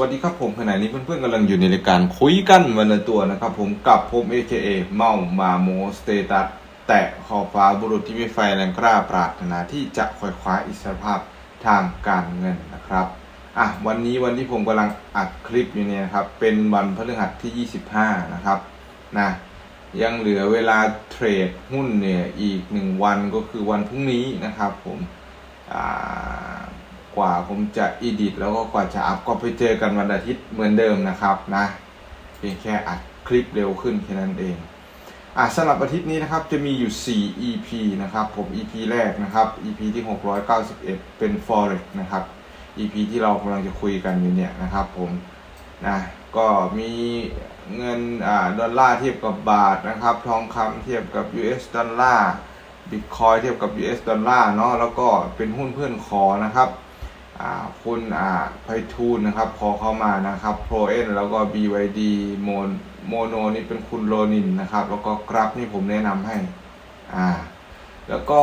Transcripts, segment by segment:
วัสดีครับผมขณะนี้เพื่อนๆกำลังอยู่ในรายการคุยกันวันละตัวนะครับผมกับผม AKA เมามาโมสเตตัสแตะขอบฟ้าบุรุษที่มีไฟแรงกล้าปรารถนาที่จะคอยคว้าอิสรภาพทางการเงินนะครับอะวันนี้วันที่ผมกำลังอัดคลิปอยู่เนี่ยครับเป็นวันพฤหัสที่ 25 นะครับนะยังเหลือเวลาเทรดหุ้นเนี่ยอีกหนึ่งวันก็คือวันพรุ่งนี้นะครับผมอ่า กว่าผมจะอีดิทแล้วก็กว่าจะอัพก็ไปเจอกันวันอาทิตย์เหมือนเดิมนะครับนะเพียงแค่อัดคลิปเร็วขึ้นแค่นั้นเองอะสำหรับอาทิตย์นี้นะครับจะมีอยู่ 4 EP นะครับผม EP แรกนะครับ EP ที่ 691 เป็น Forex นะครับ EP ที่เรากำลังจะคุยกันอยู่เนี่ยนะครับผมนะก็มีเงินอ่าดอลลาร์เทียบกับบาทนะครับ ทองคำเทียบกับ US ดอลลาร์บิตคอยเทียบกับ US ดอลลาร์เนาะแล้วก็เป็นหุ้นเพื่อนคอนะครับ คุณอ่าไพฑูรย์นะครับ ขอเข้ามานะครับโปรเอ็นแล้วก็ BYD โมนโมโนนี่เป็นคุณโรนินนะครับ แล้วก็กราฟนี่ผมแนะนำให้อ่าแล้วก็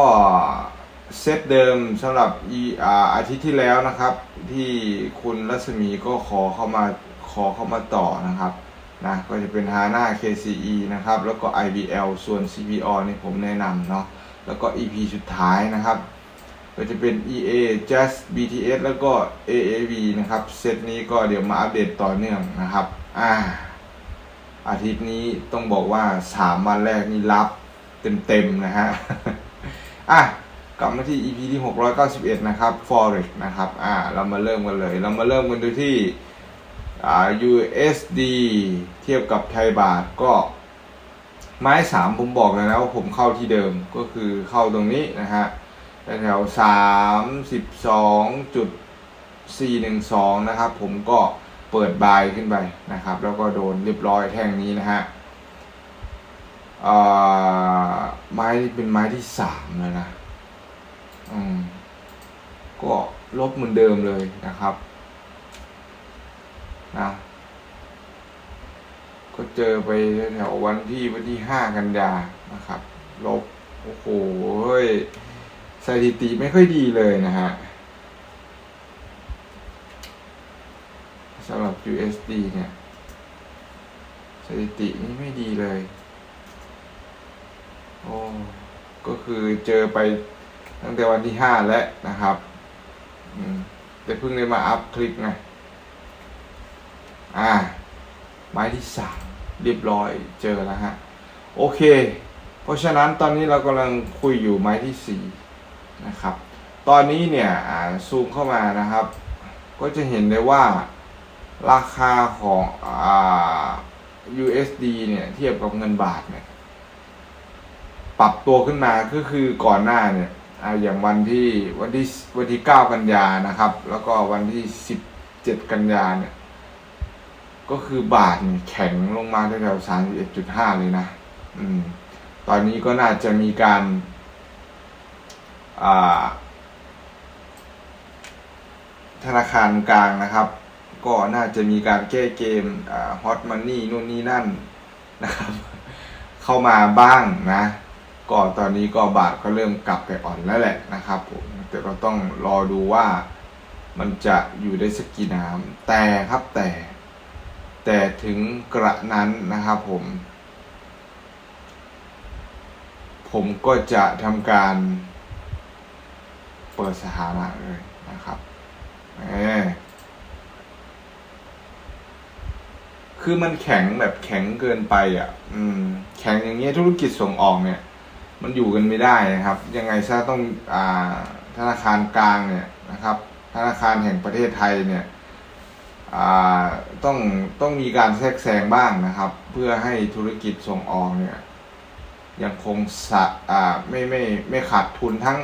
เซตเดิมสำหรับอีอาอาทิตย์ที่แล้วนะครับ ที่คุณรัศมีก็ขอเข้ามาขอเข้ามาต่อนะครับนะก็จะเป็น HANA KCE นะครับ แล้วก็ IBL ส่วน CPO นี่ผมแนะนำเนาะแล้วก็ EP สุดท้ายนะครับ ก็จะเป็น EA Jazz BTS แล้วก็ AAV นะครับ เซตนี้ก็เดี๋ยวมาอัปเดตต่อเนื่องนะครับ อ่า อาทิตย์นี้ต้องบอกว่า 3 วันแรกนี่รับเต็มๆนะฮะ อะกลับมาที่ EP ที่ 691 นะครับ Forex นะครับ อ่า เรามาเริ่มกันเลย เรามาเริ่มกันดูที่ อ่า USD เทียบกับไทยบาทก็ไม้สามผมบอกแล้วนะว่าผมเข้าที่เดิมก็คือเข้าตรงนี้นะฮะ แถวสามสิบสองจุดสี่หนึ่งสองนะครับ ผมก็เปิดบายขึ้นไปนะครับ แล้วก็โดนเรียบร้อยแท่งนี้นะฮะอ่อไม้นี่เป็นไม้ที่สามแล้วนะอืมก็ลบเหมือนเดิมเลยนะครับนะก็เจอไปแถววันที่วันที่ห้ากันยานะครับ ลบ โอ้โหเฮ้ย สถิติไม่ค่อยดีเลยนะฮะสำหรับ USD เนี่ย สถิตินี่ไม่ดีเลย โอ้ก็คือเจอไปตั้งแต่วันที่ห้าแล้วนะครับ อืมแต่เพิ่งได้มาอัพคลิปไง อ่า ไม้ที่สามเรียบร้อยเจอแล้วฮะ โอเค เพราะฉะนั้นตอนนี้เรากำลังคุยอยู่ไม้ที่สี่ นะครับ ตอนนี้เนี่ยซูมเข้ามานะครับ ก็จะเห็นได้ว่าราคาของอ USD เนี่ยเทียบกับเงินบาทเนี่ยปรับตัวขึ้นมาก็คือก่อนหน้าเนี่ยอย่างวันที่วันที่วันที่ 9 กันยานะครับ แล้วก็วันที่ 17 กันยาเนี่ยก็คือบาทแข็งลงมาแถวๆ31.5เลยนะ อืม ตอนนี้ก็น่าจะมีการ ธนาคารกลางนะครับ ก็น่าจะมีการแก้เกมฮอตมันนี่นู่นนี่นั่นนะครับ เข้ามาบ้างนะก็ตอนนี้ก็บาทก็เริ่มกลับไปอ่อนแล้วแหละนะครับผมแต่ก็ต้องรอดูว่ามันจะอยู่ได้สักกี่น้ำแต่ครับแต่ แต่ถึงกระนั้นนะครับผม ผมก็จะทำการ ปิดสถานะเลยนะครับเออคือมันแข็งแบบแข็งเกินไปอะ อืม แข็งอย่างเงี้ยธุรกิจส่งออกเนี่ย มันอยู่กันไม่ได้นะครับ ยังไงซะต้องอ่าธนาคารกลางเนี่ยนะครับ ธนาคารแห่งประเทศไทยเนี่ยต้องต้องมีการแทรกแซงบ้างนะครับ เพื่อให้ธุรกิจส่งออกเนี่ยยังคงสะไม่ไม่ไม่ขาดทุนทั้ง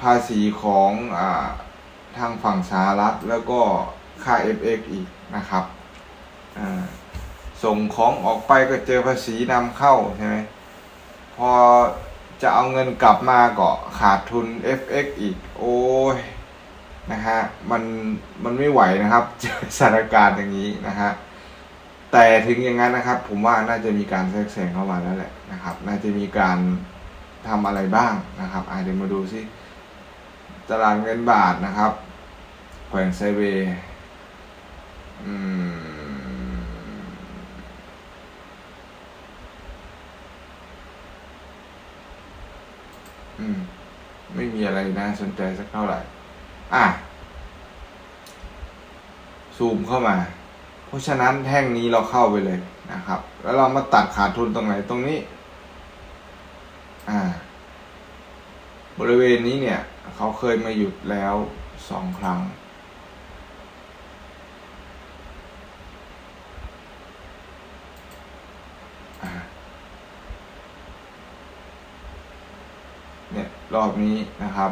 ภาษีของอทางฝั่งสหรัฐแล้วก็ค่า FX อีกนะครับส่งของออกไปก็เจอภาษีนำเข้าใช่ไหมพอจะเอาเงินกลับมาก็ขาดทุน FX อีก โอ้ยนะฮะมันมันไม่ไหวนะครับเจอสถานการณ์อย่างนี้นะฮะแต่ถึงอย่างนั้นนะครับ ผมว่าน่าจะมีการแทรกแซงเข้ามาแล้วแหละนะครับ น่าจะมีการ ทำอะไรบ้างนะครับอ่าเดี๋ยวมาดูซิตลาดเงินบาทนะครับ แขวงไซเวย์อืมอืมไม่มีอะไรน่าสนใจสักเท่าไหร่ อะ ซูมเข้ามา เพราะฉะนั้นแท่งนี้เราเข้าไปเลยนะครับ แล้วเรามาตัดขาดทุนตรงไหนตรงนี้ อ่า บริเวณนี้เนี่ย เขาเคยมาหยุดแล้วสองครั้ง เนี่ย รอบนี้นะครับ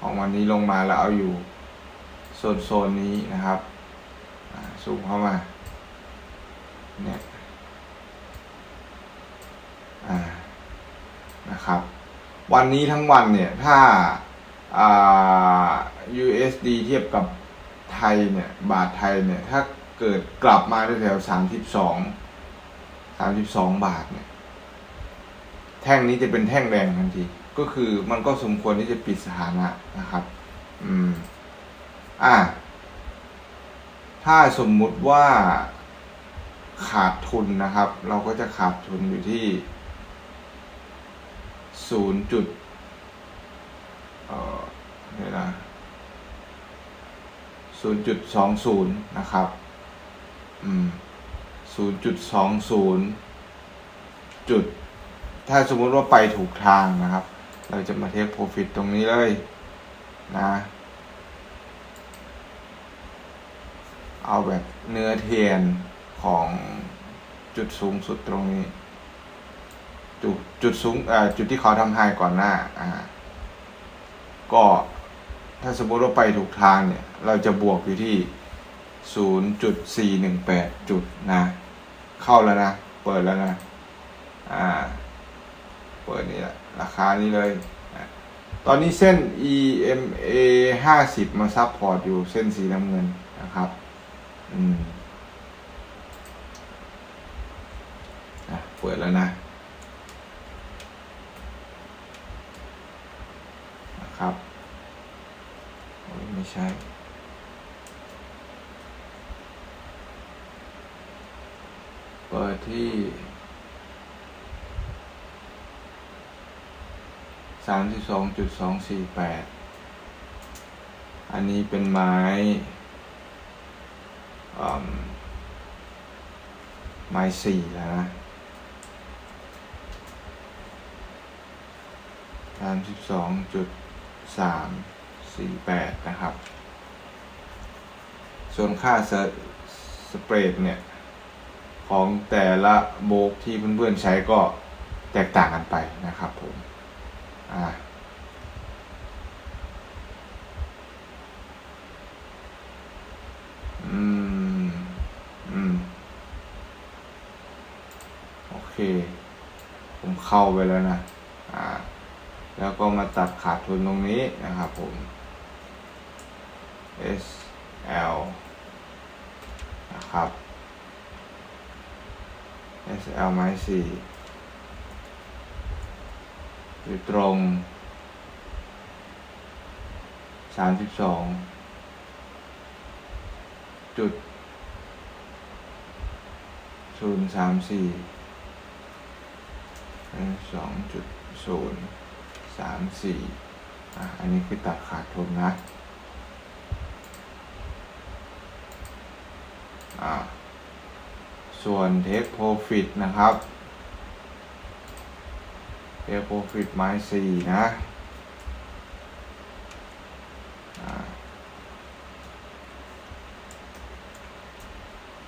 ของวันนี้ลงมาแล้วเอาอยู่ โซนโซนนี้นะครับอ่าซูมเข้ามา เนี่ย อ่า นะครับ วันนี้ทั้งวันเนี่ยถ้าา USD เทียบกับไทยเนี่ยบาทไทยเนี่ยถ้าเกิดกลับมาแถวสามสิบสองสามสิบสองบาทเนี่ยแท่งนี้จะเป็นแท่งแดงทันที ก็คือมันก็สมควรที่จะปิดสถานะนะครับ อืม อ่า ถ้าสมมุติว่าขาดทุนนะครับ เราก็จะขาดทุนอยู่ที่ ศูนย์จุดเอ่อเวนะศูนย์จุดสองศูนย์นะครับ อืมศูนย์จุดสองศูนย์จุด ถ้าสมมุติว่าไปถูกทางนะครับ เราจะมาเทคโปรฟิตตรงนี้เลยนะเอาแบบเนื้อเทียนของจุดสูงสุดตรงนี้ จุดจุดสูงจุดที่เขาทำไฮก่อนหน้าอ่าก็ถ้าสมมติว่าไปถูกทางเนี่ย เราจะบวกอยู่ที่ 0.418 จุดนะ เข้าแล้วนะ เปิดแล้วนะ อ่า เปิดนี่แหละราคานี้เลย ตอนนี้เส้น EMA 50 มาซับพอร์ตอยู่เส้นสีน้ำเงินนะครับ อืมอะเปิดแล้วนะ นะ ครับไม่ใช่เปิดที่สามสิบสองจุดสองสี่แปดอันนี้เป็นไม้ไม้สี่แล้วนะสามสิบสองจุด สามสี่แปดนะครับ ส่วนค่าสสเปรดเนี่ย ของแต่ละโบกที่เพื่อนๆใช้ก็แตกต่างกันไปนะครับผม อ่าอืม อืม โอเค ผมเข้าไปแล้วนะ อ่า แล้วก็มาตัดขาดทุนตรงนี้นะครับผม S L นะครับ S L ไม้สี่อยู่ตรงสามสิบสองจุดศูนย์สามสี่สองจุดศูนย์ สามสี่อะอันนี้คือตัดขาดทุนนะอ่าส่วน take profit นะครับ take profit ไม้สี่นะอ่า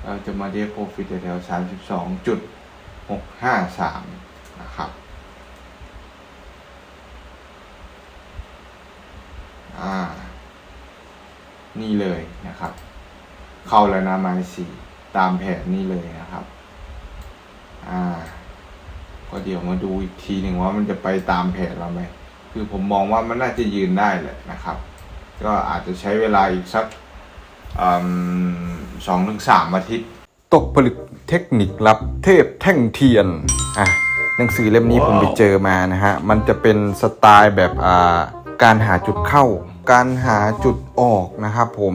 เราจะมาเรียก profit แถวๆสามสิบสองจุดหกห้าสามนะครับ อ่า นี่เลยนะครับ เข้าแล้วนะไม้สี่ตามแผนนี่เลยนะครับ อ่า ก็เดี๋ยวมาดูอีกทีหนึ่งว่ามันจะไปตามแผนเราไหม คือผมมองว่ามันน่าจะยืนได้แหละนะครับ ก็อาจจะใช้เวลาอีกสักสองถึงสามอาทิตย์ ตกผลึกเทคนิคลับเทพแท่งเทียน อะ หนังสือเล่มนี้ผมไปเจอมานะฮะ มันจะเป็นสไตล์แบบอ่าการหาจุดเข้า การหาจุดออกนะครับผม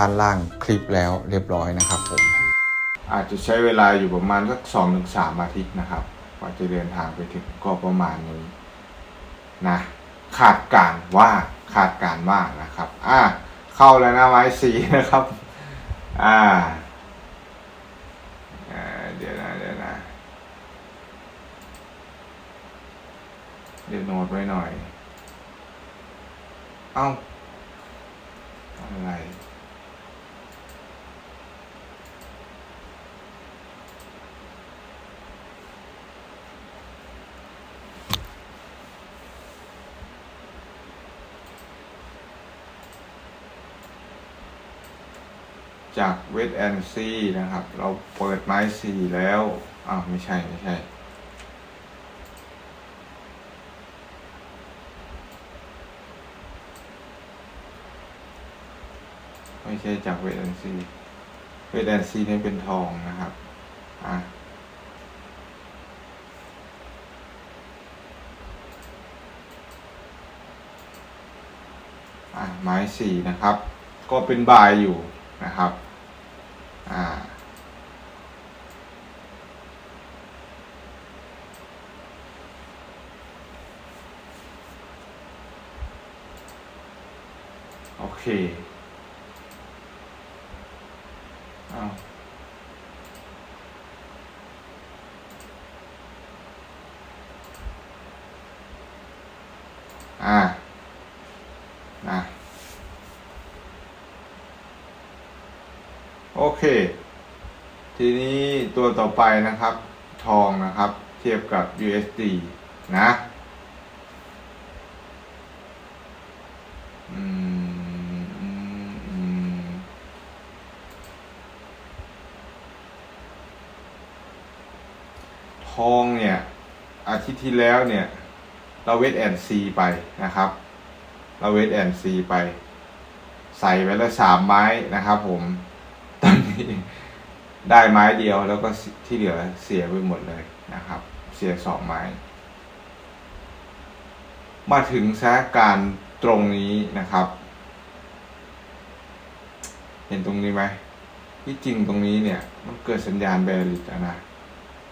านล่างคลิปแล้วเรียบร้อยนะครับผมอาจจะใช้เวลาอยู่ประมาณสักสองถึงสามอาทิตย์นะครับกว่าจะเดินทางไปถึงก็ประมาณนี้นะคาดการว่าคาดการว่านะครับ อ่า เข้าแล้วนะไม้สีนะครับอ่าอ่าเดี๋ยวนะเดี๋ยวนะเดี๋ยวโน้ตไว้หน่อย เอ้าอะไร จากเวทแอนซีนะครับ เราเปิดไม้สี่แล้ว อ้าวไม่ใช่ ไม่ใช่ ไม่ใช่จากเวทแอนซีเวทแอนซีนี่เป็นทองนะครับ อะอะไม้สี่นะครับ ก็เป็นบายอยู่ นะครับอ่าโอเคเอาอ่า นะ โอ เค ทีนี้ตัวต่อไปนะครับ ทองนะครับ เทียบกับ USD นะอืมอืมอืมทองเนี่ย อาทิตย์ที่แล้วเนี่ย เราเวทแอนซีไปนะครับ เราเวทแอนซีไป ใส่ไปแล้วสามไม้นะครับผม ตอนนี้ได้ไม้เดียวแล้วก็ที่เหลือเสียไปหมดเลยนะครับ เสียสองไม้ มาถึงสถานการณ์ตรงนี้นะครับ เห็นตรงนี้ไหมที่จริงตรงนี้เนี่ย มันเกิดสัญญาณแบริตนะ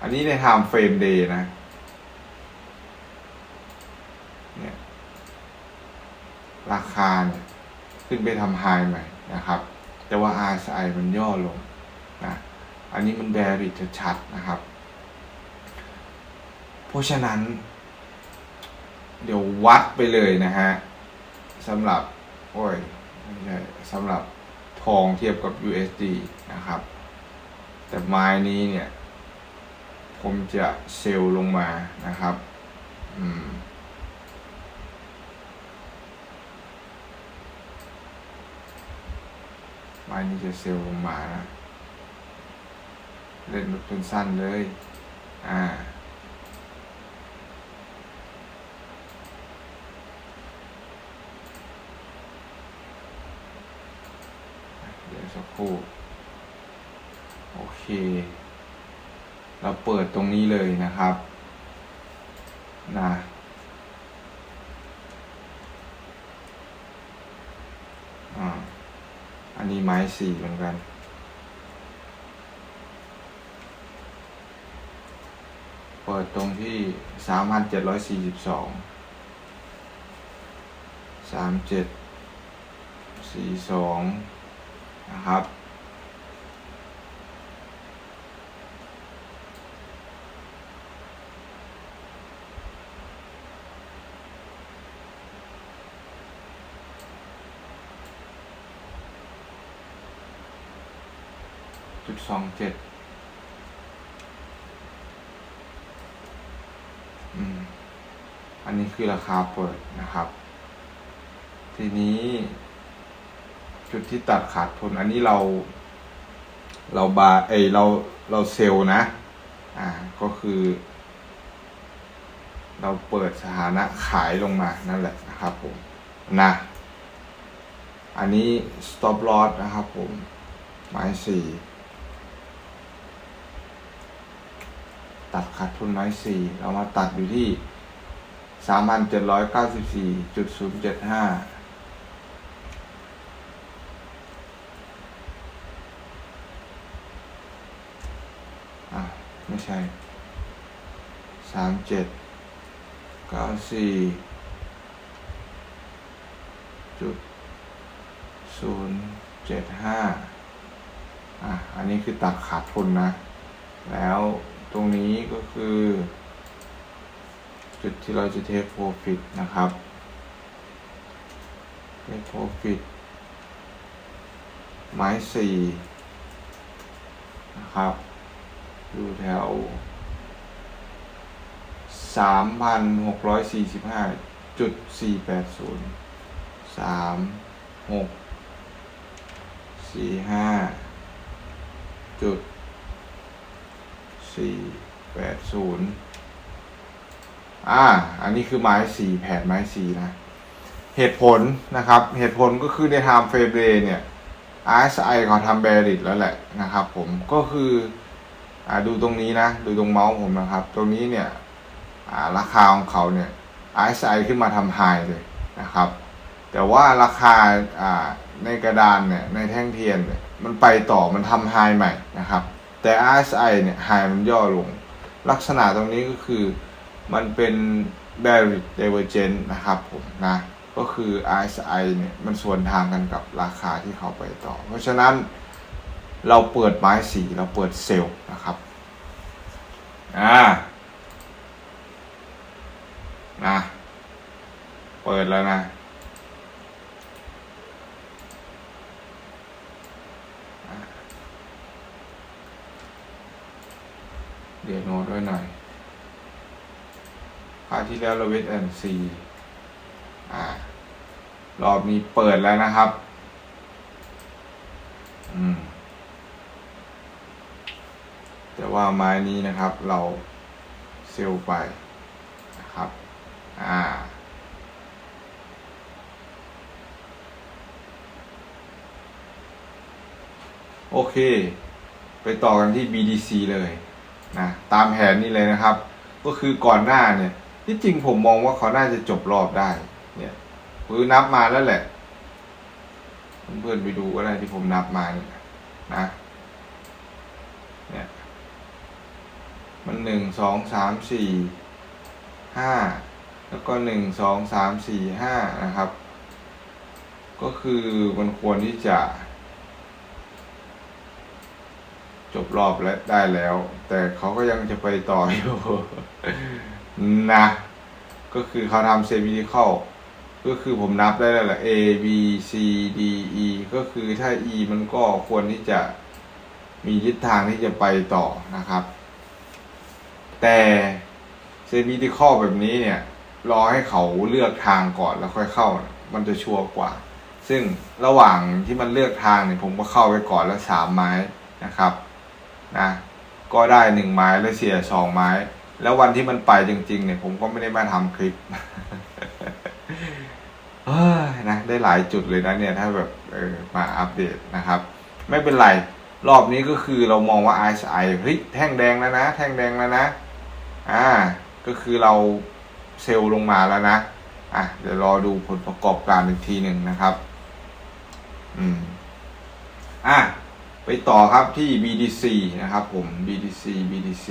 อันนี้ใน time frame day นะเนี่ยราคาเนี่ยขึ้นไปทำไฮใหม่นะครับ แต่ว่า RSI มันย่อลงนะอันนี้มันแบริตชัดๆนะครับ เพราะฉะนั้น เดี๋ยววัดไปเลยนะฮะสำหรับ โอ้ยไม่ใช่สำหรับทองเทียบกับ USD นะครับ แต่ไม้นี้เนี่ย ผมจะเซลลงมานะครับ อืม ไม้นี้จะเซลล์ลงมานะเล่นแบบเป็นสั้นเลย อ่า เดี๋ยวสักครู่ โอเค เราเปิดตรงนี้เลยนะครับ นะอ่า อันนี้ไม้สี่เหมือนกัน เปิดตรงที่สามพันเจ็ดร้อยสี่สิบสองสามเจ็ดสี่สองนะครับ สองเจ็ดอันนี้คือราคาเปิดนะครับ ทีนี้ จุดที่ตัดขาดทุน อันนี้เรา เราบาเอเราเราเซลนะ อ่าก็คือ เราเปิดสถานะขายลงมานั่นแหละนะครับผมนะอันนี้ stop loss นะครับผมไม้สี่ ตัดขาดทุนไม้สี่เรามาตัดอยู่ที่สามพันเจ็ดร้อยเก้าสิบสี่จุดศูนย์เจ็ดห้าอะ ไม่ใช่สามเจ็ดเก้าสี่จุดศูนย์เจ็ดห้าอะ อันนี้คือตัดขาดทุนนะ แล้ว ตรงนี้ก็คือ จุดที่เราจะเทคโปรฟิตนะครับเทคโปรฟิตไม้สี่นะครับอยู่แถวสามพันหกร้อยสี่สิบห้าจุด สี่แปดศูนย์อ่า อันนี้คือไม้สี่แผ่นไม้สี่นะ เหตุผลนะครับ เหตุผลก็คือใน time frame day เนี่ย RSI เขาทำ bearish แล้วแหละนะครับผม ก็คืออ่าดูตรงนี้นะ ดูตรงเมาส์ผมนะครับ ตรงนี้เนี่ยอ่าราคาของเขาเนี่ย RSI ขึ้นมาทำ high เลยนะครับ แต่ว่าราคาอ่าในกระดานเนี่ย ในแท่งเทียนเนี่ย มันไปต่อมันทำ high ใหม่นะครับ แต่ RSI เนี่ย high มันย่อลง ลักษณะตรงนี้ก็คือมันเป็น bearish divergence นะครับผมนะ ก็คือ RSI เนี่ยมันส่วนทางกันกับราคาที่เขาไปต่อ เพราะฉะนั้นเราเปิดไม้สีเราเปิดเซลล์นะครับอ่านะ เปิดแล้วนะ เดี๋ยวโน้ตด้วยหน่อยคราวที่แล้วเราเวทแอนซีอ่ารอบนี้เปิดแล้วนะครับ อืม แต่ว่าไม้นี้นะครับ เราเซลไปนะครับ อ่าโอเค ไปต่อกันที่ BDC เลย นะตามแผนนี้เลยนะครับ ก็คือก่อนหน้าเนี่ยที่จริงผมมองว่าเขาน่าจะจบรอบได้ เนี่ยคือนับมาแล้วแหละเพื่อนๆไปดูก็ได้ที่ผมนับมาเนี่ยนะเนี่ยมันหนึ่งสองสามสี่ห้าแล้วก็หนึ่งสองสามสี่ห้านะครับ ก็คือมันควรที่จะ จบรอบแล้วได้แล้ว แต่เขาก็ยังจะไปต่ออยู่ นะ ก็คือเขาทำเซมิเข้าก็คือผมนับได้แล้วแหละ A B C D E ก็คือถ้า E มันก็ควรที่จะมีทิศทางที่จะไปต่อนะครับ แต่เซมิทิคอแบบนี้เนี่ย รอให้เขาเลือกทางก่อนแล้วค่อยเข้า มันจะชัวร์กว่า ซึ่งระหว่างที่มันเลือกทางเนี่ยผมก็เข้าไปก่อนแล้วสามไม้นะครับ นะ ก็ได้หนึ่งไม้แล้วเสียสองไม้ แล้ววันที่มันไปจริง ๆ เนี่ย ผมก็ไม่ได้มาทำคลิปเฮ้ยนะได้หลายจุดเลยนะเนี่ยถ้าแบบเออมาอัปเดตนะครับ ไม่เป็นไร รอบนี้ก็คือเรามองว่า RSI เฮ้ยแท่งแดงแล้วนะ แท่งแดงแล้วนะ อ่า ก็คือเราเซลล์ลงมาแล้วนะ อะ เดี๋ยวรอดูผลประกอบการอีกทีหนึ่งนะครับ อืม อะ ไปต่อครับที่ BDC นะครับผม BDC BDC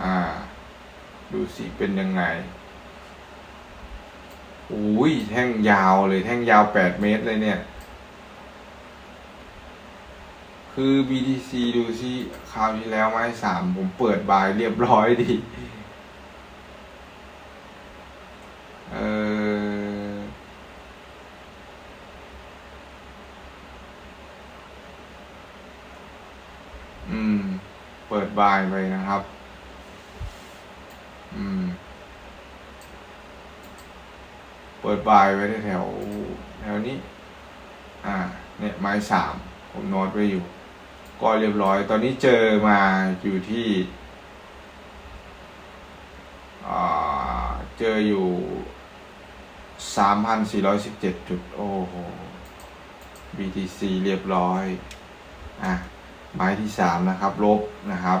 อ่า ดูสิเป็นยังไงอุ้ยแท่งยาวเลยแท่งยาว8เมตรเลยเนี่ย คือ BDC ดูสิคราวที่แล้วไม้สามผมเปิดบายเรียบร้อยดี เออ อืม เปิด บายไปนะครับ อืม เปิดบายไว้แถวแถวนี้ อ่า เนี่ยไม้สามผมน้ตไว้อยู่ ก็เรียบร้อย ตอนนี้เจอมาอยู่ที่เจออยู่สามพันสี่ร้อยสิบเจ็ดจุด โอ้โห BTC เรียบร้อย อะ ไม้ที่สามนะครับ ลบนะครับ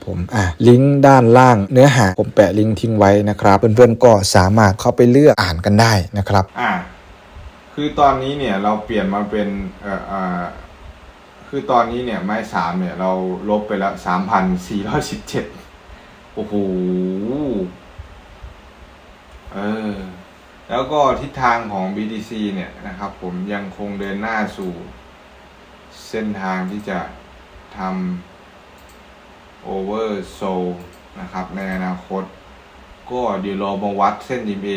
ผมอะลิงก์ด้านล่างเนื้อหาผมแปะลิงก์ทิ้งไว้นะครับ เพื่อนๆก็สามารถเข้าไปเลือกอ่านกันได้นะครับอ่าคือตอนนี้เนี่ยเราเปลี่ยนมาเป็นเอ่ออ่าคือตอนนี้เนี่ยไม้สามเนี่ยเราลบไปแล้วสามพันสี่ร้อยสิบเจ็ดโอ้โหเออแล้วก็ทิศทางของ BTC เนี่ยนะครับผมยังคงเดินหน้าสู่เส้นทางที่จะทำ over soul นะครับ ในอนาคต ก็เดี๋ยวรอมาวัดเส้น EMA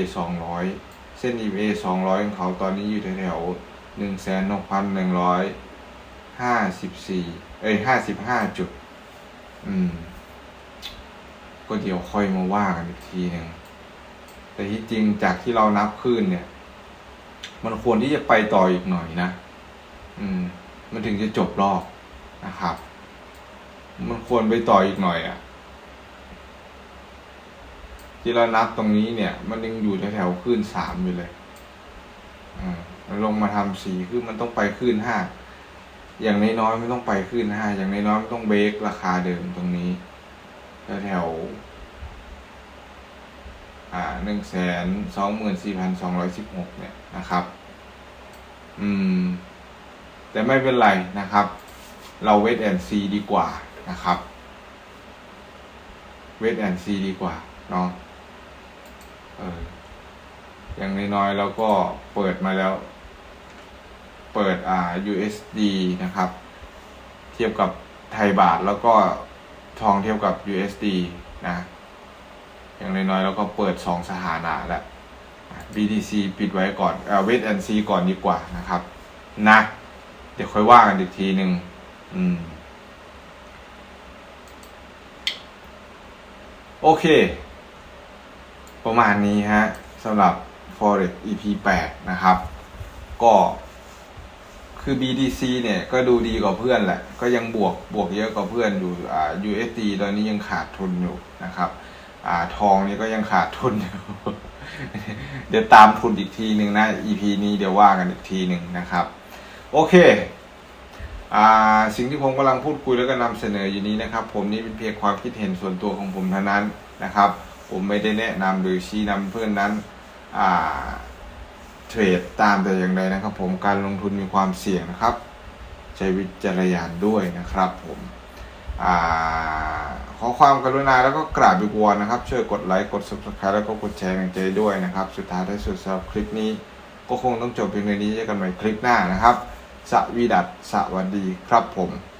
200 เส้น EMA 200 ของเขาตอนนี้อยู่แถวๆ16,154 เอ้ย 55 จุด อืม ก็เดี๋ยวค่อยมาว่ากันอีกทีหนึ่งแต่ที่จริงจากที่เรานับขึ้นเนี่ย มันควรที่จะไปต่ออีกหน่อยนะ อืม มันถึงจะจบรอบนะครับ มันควรไปต่ออีกหน่อยอะ่ะ ที่เรานับตรงนี้เนี่ย มันยังอยู่แถวๆคลื่นสามอยู่เลยอ่าลงมาทำสี่คือมันต้องไปคลื่นห้าอย่างน้อยๆไม่ต้องไปคลื่นห้าอย่างน้อยๆไม่ต้องเบรกราคาเดิมตรงนี้แถวๆอ่าหนึ่งแสนสองหมื่นสี่พันสองร้อยสิบหกเนี่ยนะครับ อืม แต่ไม่เป็นไรนะครับ เราเวทแอนซีดีกว่า นะครับเวทแอนซีดีกว่าเนาะเอออย่างน้อยๆเราก็เปิดมาแล้ว เปิดอ่า USD นะครับ เทียบกับไทยบาทแล้วก็ทองเทียบกับ USD นะ อย่างน้อยๆเราก็เปิดสองสถานะแล้ว BTC ปิดไว้ก่อนเอ่อเวทแอนซีก่อนดีกว่านะครับ นะ เดี๋ยวค่อยว่ากันอีกทีหนึ่งอืม โอเค ประมาณนี้ฮะสำหรับ Forex EP 8 นะครับ ก็ คือ BTC เนี่ย ก็ดูดีกว่าเพื่อนแหละ ก็ยังบวกบวกเยอะกว่าเพื่อนอยู่อ่า USD ตอนนี้ยังขาดทุนอยู่นะครับ อ่าทองนี่ก็ยังขาดทุนอยู่ เดี๋ยวตามทุนอีกทีหนึ่งนะ EP นี้เดี๋ยวว่ากันอีกทีหนึ่งนะครับ โอเค สิ่งที่ผมกำลังพูดคุยแล้วก็นำเสนออยู่นี้นะครับ ผมนี่เป็นเพียงความคิดเห็นส่วนตัวของผมเท่านั้นนะครับ ผมไม่ได้แนะนำหรือชี้นำเพื่อนนั้นเทรดตามแต่อย่างใดนะครับ ผมการลงทุนมีความเสี่ยงนะครับใช้วิจารณญาณด้วยนะครับ ผมอขอความกรุณาแล้วก็กราบวิงวอนนะครับ ช่วยกดไลค์กด subscribe แล้วก็กดแชร์กันใจด้วยนะครับ สุดท้ายท้ายสุดสำหรับคลิปนี้ ก็คงต้องจบเพียงเท่านี้เจอกันใหม่คลิปหน้านะครับ สวีดัสสวัสดีครับผม